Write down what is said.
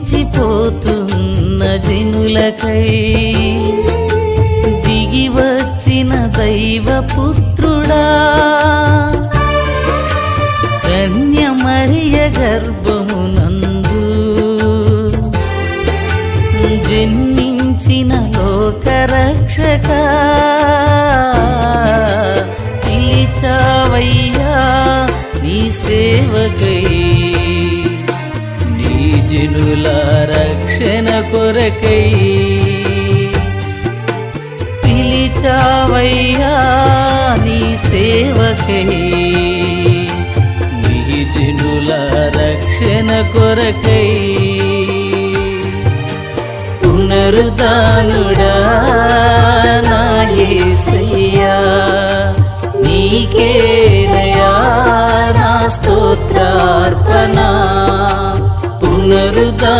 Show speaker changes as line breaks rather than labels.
నశించిపోతున్న జనులకై దిగి వచ్చిన దైవ పుత్రుడా. కన్య గర్భమునందు జన్మించిన లోకరక్షక పిలిచావయ్యా నీ సేవకై రక్షణ కొరకై పిలిచావయ్యా నీ సేవకై. నీ జనుల రక్షణ కొరకై పునరుదానుడా నాయసయ్యా నీకేనయా నా స్తోత్రార్పణ.